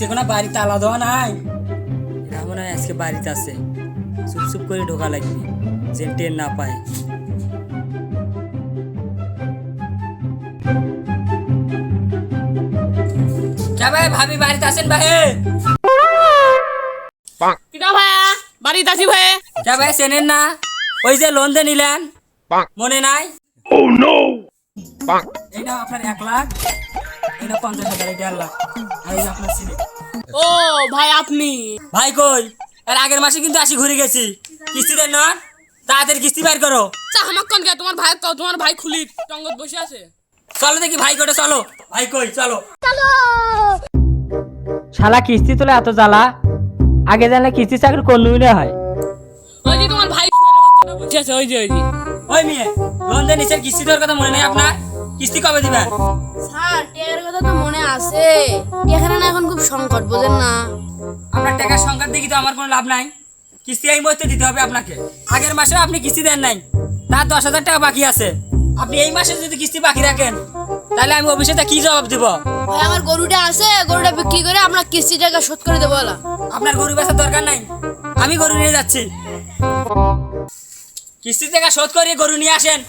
দেখছি কোনো বাড়ি তালা দেওয়া নাই। এরা মনে হয় আজকে বাড়িতে আছে। চুপ চুপ করে ঢোকা লাগবে যে ট্রেন না পায়। কে ভাই ভাবি বাড়িতে আছেন ভাই। কিটা বাড়িতে আছি ভাই। কে ভাই চেনেন না? ওই যে লোন দিয়ে নিলেন মনে নাই? এটা আপনার এক লাখ। এটা পঞ্চাশ হাজার এটা এক লাখ। আর এই যে আপনার ছিল। ও ভাই আপনি। ভাই কই? এর আগের মাসে কিন্তু আসি ঘুরে গেছি। কিস্তি দেন না? তাড়াতাড়ি কিস্তি বের করো। চা কোন কে? তোমার ভাই তোমার ভাই খুলি টঙ্গত বসে আছে। চলো দেখি ভাই কোটে চলো। ভাই কই? চলো। শালা কিস্তি তোলে এত জ্বালা। আগে জানলে কিস্তি চাকরি করলুই না হয়। ওই যে তোমার ভাই বাচ্চাটা বসে আছে ওই যে ওই যে। ওই মেয়ে লোন দিয়ে নিচের কিস্তি দেওয়ার কথা মনে নেই আপনার? কিস্তি কবে দিবেন? স্যার আছে। এখানে না এখন খুব সংকট বোঝেন না। আপনার টাকার সংখ্যা দেখি তো আমার কোনো লাভ নাই। কিস্তি এই মুহূর্তে দিতে হবে আপনাকে। আগের মাসে আপনি কিস্তি দেন নাই। তার দশ হাজার টাকা বাকি আছে। আপনি এই মাসে যদি কিস্তি বাকি রাখেন তাহলে আমি অফিসে কি জবাব দিব? ভাই আমার গরুটা আছে গরুটা বিক্রি করে আমরা কিস্তি টাকা শোধ করে দেবো বলা। আপনার গরু বেচার দরকার নাই। আমি গরু নিয়ে যাচ্ছি। কিস্তি টাকা শোধ করে গরু নিয়ে আসেন।